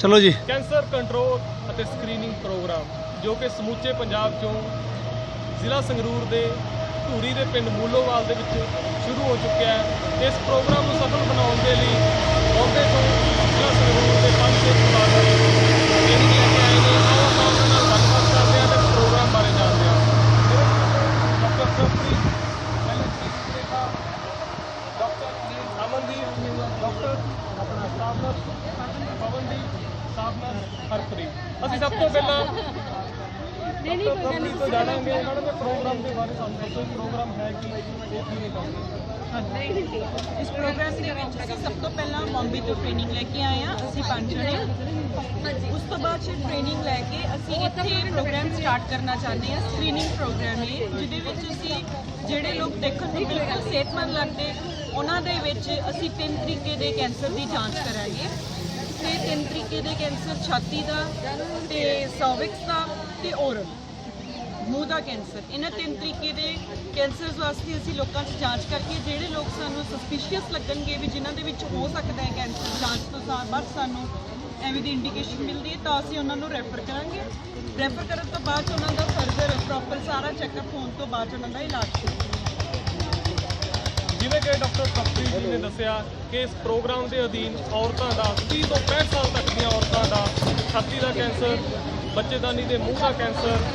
ਚਲੋ ਜੀ। Cancer control ਅਤੇ ਸਕਰੀਨਿੰਗ ਪ੍ਰੋਗਰਾਮ, ਜੋ ਕਿ ਸਮੁੱਚੇ ਪੰਜਾਬ ਚੋਂ ਜ਼ਿਲ੍ਹਾ ਸੰਗਰੂਰ ਦੇ ਧੂਰੀ ਦੇ ਪਿੰਡ ਮੂਲੋਵਾਲ ਦੇ ਵਿੱਚ ਸ਼ੁਰੂ ਹੋ ਚੁੱਕਿਆ ਹੈ। ਇਸ ਪ੍ਰੋਗਰਾਮ ਨੂੰ ਸਫਲ ਬਣਾਉਣ ਦੇ ਲਈ ਬੰਬੇ ਤੋਂ ਜ਼ਿਲ੍ਹਾ ਸੰਗਰੂਰ ਦੇ ਪੰਜ ਛੇ ਪ੍ਰੋਗਰਾਮ ਟ੍ਰੇਨਿੰਗ ਲੈ ਕੇ ਆਏ ਨੇ। ਆਓ ਆਪਾਂ ਉਹਨਾਂ ਨਾਲ ਗੱਲਬਾਤ ਕਰਦੇ ਹਾਂ ਤੇ ਪ੍ਰੋਗਰਾਮ ਬਾਰੇ ਜਾਣਦੇ ਹਾਂ। Doctor Sarpreet doctor Amandeep, doctor ਆਪਣਾ ਸਟਾਫ ਹਰਪ੍ਰੀਤ। ਅਸੀਂ ਸਭ ਤੋਂ ਪਹਿਲਾਂ ਨਹੀਂ ਨਹੀਂ ਕੋਈ ਤੋਂ ਜਾਣਾਂਗੇ ਇਹਨਾਂ ਦੇ ਪ੍ਰੋਗਰਾਮ ਦੇ ਬਾਰੇ ਸਾਨੂੰ ਦੱਸੋ ਇਹ ਪ੍ਰੋਗਰਾਮ ਹੈ ਕੀ ਇਹ ਕਿਵੇਂ ਕਰਦੇ ਇਸ ਪ੍ਰੋਗਰਾਮ ਦੇ ਵਿੱਚ ਅਸੀਂ ਸਭ ਤੋਂ ਪਹਿਲਾਂ ਬੰਬੇ ਤੋਂ ਟ੍ਰੇਨਿੰਗ ਲੈ ਕੇ ਆਏ ਆ ਅਸੀਂ ਪੰਜ ਜਣੇ। ਉਸ ਤੋਂ ਬਾਅਦ ਫਿਰ ਟ੍ਰੇਨਿੰਗ ਲੈ ਕੇ ਅਸੀਂ ਇੱਥੇ ਪ੍ਰੋਗਰਾਮ ਸਟਾਰਟ ਕਰਨਾ ਚਾਹੁੰਦੇ ਹਾਂ ਸਕਰੀਨਿੰਗ ਪ੍ਰੋਗਰਾਮ ਲਈ ਜਿਹਦੇ ਵਿੱਚ ਅਸੀਂ ਜਿਹੜੇ ਲੋਕ ਦੇਖਣ ਨੂੰ ਬਿਲਕੁਲ ਸਿਹਤਮੰਦ ਲੱਗਦੇ ਉਹਨਾਂ ਦੇ ਵਿੱਚ ਅਸੀਂ ਤਿੰਨ ਤਰੀਕੇ ਦੇ ਕੈਂਸਰ ਦੀ ਜਾਂਚ ਕਰਾਂਗੇ। ਤਿੰਨ ਤਰੀਕੇ ਦੇ ਕੈਂਸਰ ਛਾਤੀ ਦਾ ਤੇ ਸਰਵਿਕਸ ਦਾ ਤੇ ਓਰਲ ਮੂੰਹ ਦਾ ਕੈਂਸਰ। ਇਹਨਾਂ ਤਿੰਨ ਤਰੀਕੇ ਦੇ ਕੈਂਸਰਸ ਵਾਸਤੇ ਅਸੀਂ ਲੋਕਾਂ 'ਚ ਜਾਂਚ ਕਰਕੇ ਜਿਹੜੇ ਲੋਕ ਸਾਨੂੰ ਸਸਪੀਸ਼ੀਅਸ ਲੱਗਣਗੇ ਵੀ ਜਿਨ੍ਹਾਂ ਦੇ ਵਿੱਚ ਹੋ ਸਕਦਾ ਹੈ ਕੈਂਸਰ, ਜਾਂਚ ਤੋਂ ਸਾ- ਬਾਅਦ ਸਾਨੂੰ ਐਵੇਂ ਦੀ ਇੰਡੀਕੇਸ਼ਨ ਮਿਲਦੀ ਹੈ, ਤਾਂ ਅਸੀਂ ਉਹਨਾਂ ਨੂੰ ਰੈਫਰ ਕਰਾਂਗੇ। ਰੈਫਰ ਕਰਨ ਤੋਂ ਬਾਅਦ 'ਚ ਉਹਨਾਂ ਦਾ ਫਰਦਰ ਪ੍ਰੋਪਰ ਸਾਰਾ ਚੈੱਕਅਪ ਹੋਣ ਤੋਂ ਬਾਅਦ ਉਹਨਾਂ ਦਾ ਇਲਾਜ ਸ਼ੁਰੂ ਜਿਵੇਂ ਕਿ ਡਾਕਟਰ ਕਪਰੀ ਜੀ ਨੇ ਦੱਸਿਆ ਕਿ ਇਸ ਪ੍ਰੋਗਰਾਮ ਦੇ ਅਧੀਨ ਔਰਤਾਂ ਦਾ 30 ਤੋਂ 65 ਸਾਲ ਤੱਕ ਦੀਆਂ ਔਰਤਾਂ ਦਾ ਛਾਤੀ ਦਾ ਕੈਂਸਰ ਬੱਚੇਦਾਨੀ ਦੇ ਮੂੰਹ ਦਾ ਕੈਂਸਰ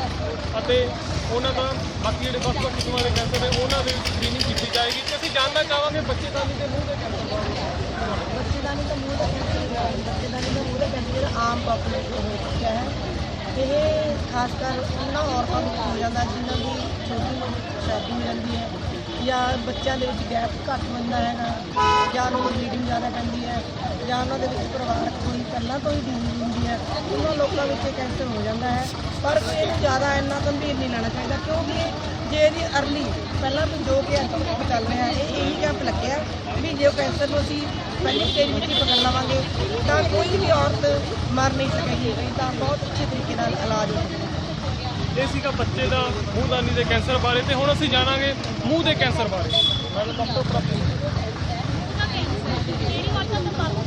ਅਤੇ ਉਹਨਾਂ ਦਾ ਬਾਕੀ ਜਿਹੜੇ ਵੱਖ ਵੱਖ ਕਿਸਮਾਂ ਦੇ ਕੈਂਸਰ ਨੇ, ਉਹਨਾਂ ਦੀ ਸਕਰੀਨਿੰਗ ਕੀਤੀ ਜਾਏਗੀ ਤੇ ਅਸੀਂ ਜਾਣਨਾ ਚਾਹਾਂਗੇ ਬੱਚੇਦਾਨੀ ਦੇ ਮੂੰਹ ਦੇ ਕੈਂਸਰ ਬਾਰੇ। ਬੱਚੇਦਾਨੀ ਦਾ ਮੂੰਹ ਦਾ ਕੈਂਸਰ ਬੱਚੇਦਾਨੀ ਦਾ ਮੂੰਹ ਦਾ ਕੈਂਸਰ ਆਮ ਪਾਪੂਲੇਸ਼ਨ ਹੋ ਚੁੱਕਿਆ ਹੈ। ਇਹ ਖਾਸ ਕਰ ਉਹਨਾਂ ਔਰਤਾਂ ਨੂੰ ਹੋ ਜਾਂਦਾ ਜਿਨ੍ਹਾਂ ਦੀ ਛੋਟੀ ਉਮਰ ਹੋ ਜਾਂਦੀ ਹੈ। ਜਾਂ ਬੱਚਿਆਂ ਦੇ ਵਿੱਚ ਗੈਪ ਘੱਟ ਹੁੰਦਾ ਹੈਗਾ, ਜਾਂ ਉਹਨਾਂ ਨੂੰ ਬਲੀਡਿੰਗ ਜ਼ਿਆਦਾ ਪੈਂਦੀ ਹੈ, ਜਾਂ ਉਹਨਾਂ ਦੇ ਵਿੱਚ ਪਰਿਵਾਰਕ ਕੋਈ ਪਹਿਲਾਂ ਤੋਂ ਹੀ ਡਿਜ਼ੀਜ਼ ਹੁੰਦੀ ਹੈ, ਉਹਨਾਂ ਲੋਕਾਂ ਵਿੱਚ ਇਹ ਕੈਂਸਰ ਹੋ ਜਾਂਦਾ ਹੈ। ਪਰ ਇਹਨੂੰ ਜ਼ਿਆਦਾ ਇੰਨਾ ਗੰਭੀਰ ਨਹੀਂ ਲੈਣਾ ਚਾਹੀਦਾ, ਕਿਉਂਕਿ ਜੇ ਇਹਦੀ ਅਰਲੀ ਪਹਿਲਾਂ ਤੋਂ ਜੋ ਕਿ ਅੱਜ ਚੱਲ ਰਿਹਾ ਇਹ ਇਹੀ ਕੈਂਪ ਲੱਗਿਆ ਵੀ ਜੇ ਕੈਂਸਰ ਨੂੰ ਅਸੀਂ ਪਹਿਲੀ ਸਟੇਜ ਵਿੱਚ ਹੀ ਪਕੜ ਲਵਾਂਗੇ, ਤਾਂ ਕੋਈ ਵੀ ਔਰਤ ਮਰ ਨਹੀਂ ਸਕੇਗੀ, ਤਾਂ ਬਹੁਤ ਅੱਛੇ ਤਰੀਕੇ ਨਾਲ ਇਲਾਜ ਹੋ ਸਕਦਾ ਇਹ ਸੀਗਾ ਬੱਚੇ ਦਾ ਮੂੰਹਦਾਨੀ ਦੇ ਕੈਂਸਰ ਬਾਰੇ ਤੇ ਹੁਣ ਅਸੀਂ ਜਾਣਾਂਗੇ ਮੂੰਹ ਦੇ ਕੈਂਸਰ ਬਾਰੇ ਨਾਲ ਡਾਕਟਰ ਪ੍ਰਭੂ ਜਿਹੜੀ ਔਰਤਾਂ ਤੰਬਾਕੂ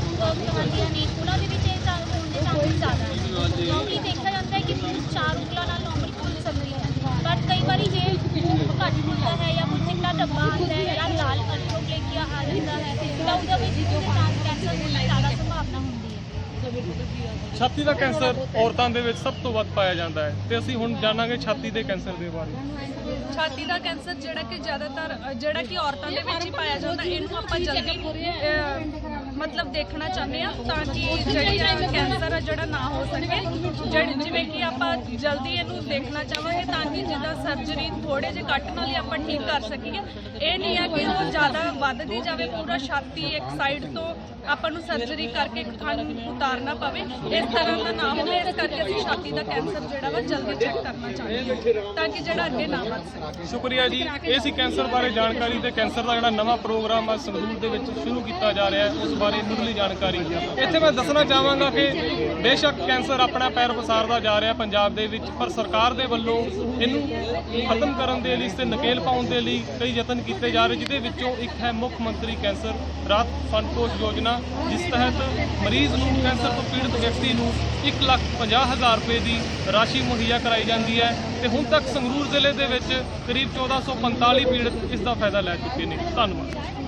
ਖਾਂਦੀਆਂ ਨੇ ਉਹਨਾਂ ਦੇ ਵਿੱਚ ਇਹ ਚਾਂਸ ਹੋਣ ਦੇ ਚਾਂਸ ਜ਼ਿਆਦਾ ਹੈ ਕਿਉਂਕਿ ਦੇਖਿਆ ਜਾਂਦਾ ਹੈ ਕਿ ਮੂੰਹ ਚਾਰ ਉਂਗਲਾਂ ਨਾਲ ਨੋਰਮਲ ਖੁੱਲ ਸਕਦੀ ਹੈ ਪਰ ਕਈ ਵਾਰੀ ਜੇ ਮੂੰਹ ਘੱਟ ਖੁੱਲਦਾ ਹੈ ਜਾਂ ਕੋਈ ਚਿੱਟਾ ਡੱਬਾ ਆਉਂਦਾ ਹੈ ਜਾਂ ਲਾਲ ਅਲਟਰੋਪਲੇਕੀਆ ਆ ਜਾਂਦਾ ਹੈ ਤਾਂ ਉਹਦੇ ਵਿੱਚ ਜੋ ਚਾਂਸ ਕੈਂਸਰ ਹੋਣ ਦੀ ਜ਼ਿਆਦਾ ਸੰਭਾਵਨਾ ਹੁੰਦੀ ਹੈ ਛਾਤੀ ਦਾ ਕੈਂਸਰ ਔਰਤਾਂ ਦੇ ਵਿੱਚ ਸਭ ਤੋਂ ਵੱਧ ਪਾਇਆ ਜਾਂਦਾ ਹੈ ਤੇ ਅਸੀਂ ਹੁਣ ਜਾਣਾਂਗੇ ਛਾਤੀ ਦੇ ਕੈਂਸਰ ਦੇ ਬਾਰੇ। ਛਾਤੀ ਦਾ ਕੈਂਸਰ ਜਿਹੜਾ ਕਿ ਜ਼ਿਆਦਾਤਰ, ਜਿਹੜਾ ਕਿ ਔਰਤਾਂ ਦੇ ਵਿੱਚ ਹੀ ਪਾਇਆ ਜਾਂਦਾ, ਇਹਨੂੰ ਆਪਾਂ ਜਲਦੀ ਮਤਲਬ ਦੇਖਣਾ ਚਾਹੁੰਦੇ ਆ ਤਾਂ ਕਿ ਜਿਹੜੀ ਕੈਂਸਰ ਆ ਜਿਹੜਾ ਨਾ ਹੋ ਸਕੇ। ਜਿਹੜੀ ਜਿਵੇਂ ਕਿ ਆਪਾਂ ਜਲਦੀ ਇਹਨੂੰ ਦੇਖਣਾ ਚਾਹਾਂਗੇ ਤਾਂ ਕਿ ਜਿਹਦਾ ਸਰਜਰੀ ਥੋੜੇ ਜਿਹੇ ਕੱਟ ਨਾਲ ਹੀ ਆਪਾਂ ਠੀਕ ਕਰ ਸਕੀਏ। ਇਹ ਨਹੀਂ ਆ ਕਿ ਉਹ ਜ਼ਿਆਦਾ ਵੱਧਦੀ ਜਾਵੇ, ਪੂਰਾ ਛਾਤੀ ਇੱਕ ਸਾਈਡ ਤੋਂ ਆਪਾਂ ਨੂੰ ਸਰਜਰੀ ਕਰਕੇ ਇੱਕ ਉਤਾਰਨਾ ਪਵੇ। ਇਸ ਤਰ੍ਹਾਂ ਦਾ ਨਾ ਹੋਵੇ, ਇਸ ਕਰਕੇ ਅਸੀਂ ਛਾਤੀ ਦਾ ਕੈਂਸਰ ਜਿਹੜਾ ਵਾ ਜਲਦੀ ਚੈੱਕ ਕਰਨਾ ਚਾਹੁੰਦੇ ਹਾਂ ਤਾਂ ਕਿ ਜਿਹੜਾ ਅੱਗੇ ਨਾ ਵੱਧ ਸਕੇ। ਸ਼ੁਕਰੀਆ ਜੀ। ਇਹ ਸੀ ਕੈਂਸਰ ਬਾਰੇ ਜਾਣਕਾਰੀ ਤੇ ਕੈਂਸਰ ਦਾ ਜਿਹੜਾ ਨਵਾਂ ਪ੍ਰੋਗਰਾਮ ਆ ਸੰਗਰੂਰ ਦੇ ਵਿੱਚ ਸ਼ੁਰੂ ਕੀਤਾ ਜਾ ਰਿਹਾ ਹੈ। ਉਸ ਬਾਰੇ ਮੁੱਢਲੀ ਜਾਣਕਾਰੀ। ਇੱਥੇ ਮੈਂ ਦੱਸਣਾ ਚਾਹਾਂਗਾ ਕਿ ਬੇਸ਼ੱਕ ਕੈਂਸਰ ਆਪਣਾ ਪੈਰ ਪਸਾਰਦਾ ਜਾ ਰਿਹਾ ਪੰਜਾਬ ਦੇ ਵਿੱਚ, ਪਰ ਸਰਕਾਰ ਦੇ ਵੱਲੋਂ ਇਹਨੂੰ ਖਤਮ ਕਰਨ ਦੇ ਲਈ, ਇਸ ਤੇ ਨਕੇਲ ਪਾਉਣ ਦੇ ਲਈ ਕਈ ਯਤਨ ਕੀਤੇ ਜਾ ਰਹੇ, ਜਿਹਦੇ ਵਿੱਚੋਂ ਇੱਕ ਹੈ ਮੁੱਖ ਮੰਤਰੀ ਕੈਂਸਰ ਰਾਤ ਫੰਡ ਕੋਸ਼ ਯੋਜਨਾ, ਜਿਸ ਤਹਿਤ ਮਰੀਜ਼ ਨੂੰ ਕੈਂਸਰ ਤੋਂ ਪੀੜਤ ਵਿਅਕਤੀ ਨੂੰ 1 ਲੱਖ 50 ਹਜ਼ਾਰ ਰੁਪਏ ਦੀ ਰਾਸ਼ੀ ਮੁਹੱਈਆ ਕਰਾਈ ਜਾਂਦੀ ਹੈ ਤੇ ਹੁਣ ਤੱਕ ਸੰਗਰੂਰ ਜ਼ਿਲ੍ਹੇ ਦੇ ਵਿੱਚ ਕਰੀਬ 1445 ਪੀੜਤ ਇਸ ਦਾ ਫਾਇਦਾ ਲੈ ਚੁੱਕੇ ਨੇ। ਧੰਨਵਾਦ।